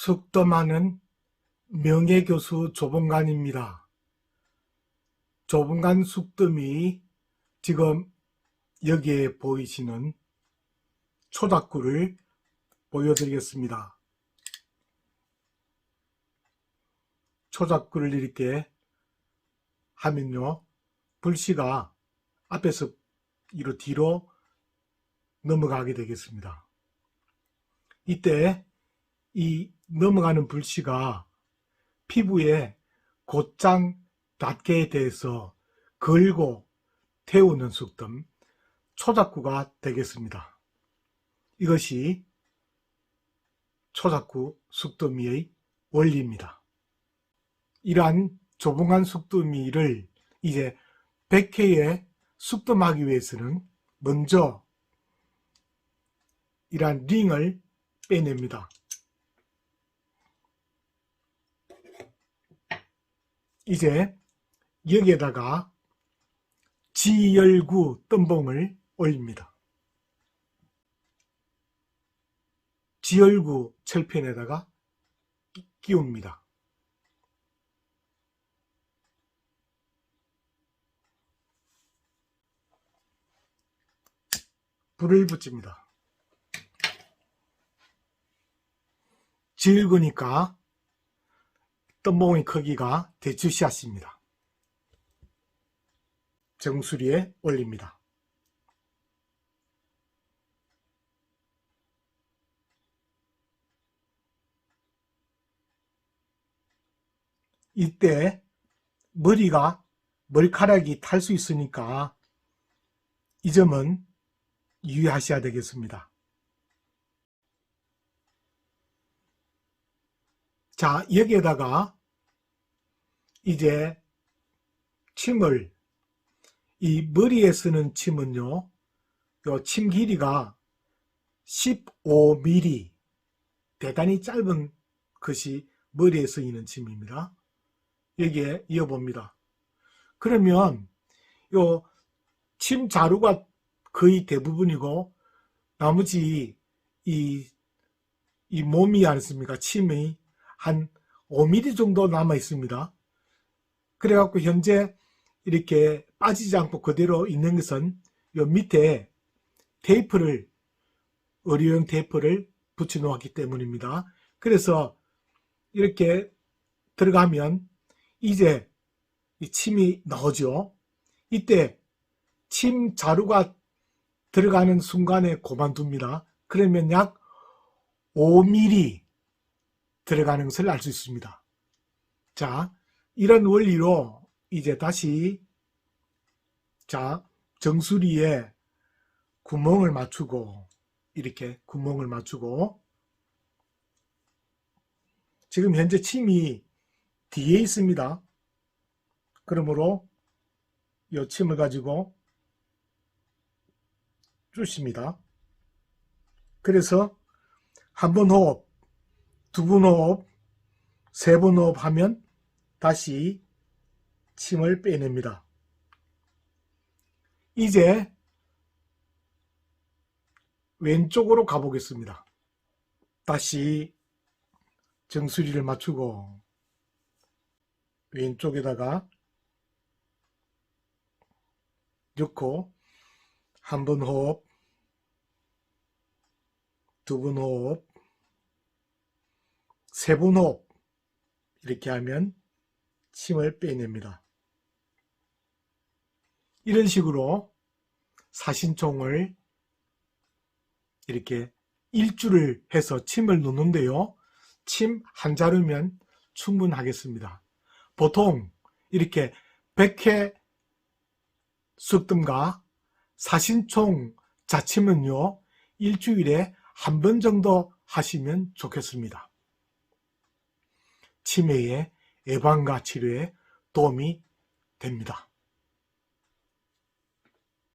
숙덤하는 명예교수 조봉관입니다. 조봉관 숙덤이 지금 여기에 보이시는 초작구를 보여드리겠습니다. 초작구를 이렇게 하면요. 불씨가 앞에서 이로 뒤로 넘어가게 되겠습니다. 이때 이 넘어가는 불씨가 피부에 곧장 닿게 돼서 걸고 태우는 숙덤 초작구가 되겠습니다. 이것이 초작구 숙더미의 원리입니다. 이러한 조봉한 숙더미를 이제 100회에 숙덤하기 위해서는 먼저 이러한 링을 빼냅니다. 이제 여기에다가 지열구 덤봉을 올립니다. 지열구 철편에다가 끼- 끼웁니다. 불을 붙입니다. 지을구니까 덤봉의 크기가 대추샷입니다. 정수리에 올립니다. 이때 머리가 머리카락이 탈 수 있으니까 이 점은 유의하셔야 되겠습니다. 자, 여기에다가 이제 침을 이 머리에 쓰는 침은요, 요 침 길이가 15mm, 대단히 짧은 것이 머리에 쓰이는 침입니다. 여기에 이어봅니다. 그러면 요 침 자루가 거의 대부분이고 나머지 이, 이 몸이 않습니까? 침이 한 5mm 정도 남아 있습니다. 그래갖고 현재 이렇게 빠지지 않고 그대로 있는 것은 요 밑에 테이프를 의료용 테이프를 붙여 놓았기 때문입니다. 그래서 이렇게 들어가면 이제 이 침이 나오죠. 이때 침 자루가 들어가는 순간에 고만둡니다. 그러면 약 5mm 들어가는 것을 알 수 있습니다. 자, 이런 원리로 이제 다시 자, 정수리에 구멍을 맞추고 이렇게 구멍을 맞추고 지금 현재 침이 뒤에 있습니다. 그러므로 이 침을 가지고 주십니다. 그래서 한 번 호흡, 두번 호흡, 세번 호흡 하면 다시 침을 빼냅니다. 이제 왼쪽으로 가보겠습니다. 다시 정수리를 맞추고 왼쪽에다가 넣고 한 번 호흡, 두 번 호흡, 세번 호흡 이렇게 하면 침을 빼냅니다. 이런 식으로 사신총을 이렇게 일주를 해서 침을 놓는데요. 침 한 자루면 충분하겠습니다. 보통 이렇게 100회 숙뜸과 사신총 자침은요, 일주일에 한 번 정도 하시면 좋겠습니다. 치매의 예방과 치료에 도움이 됩니다.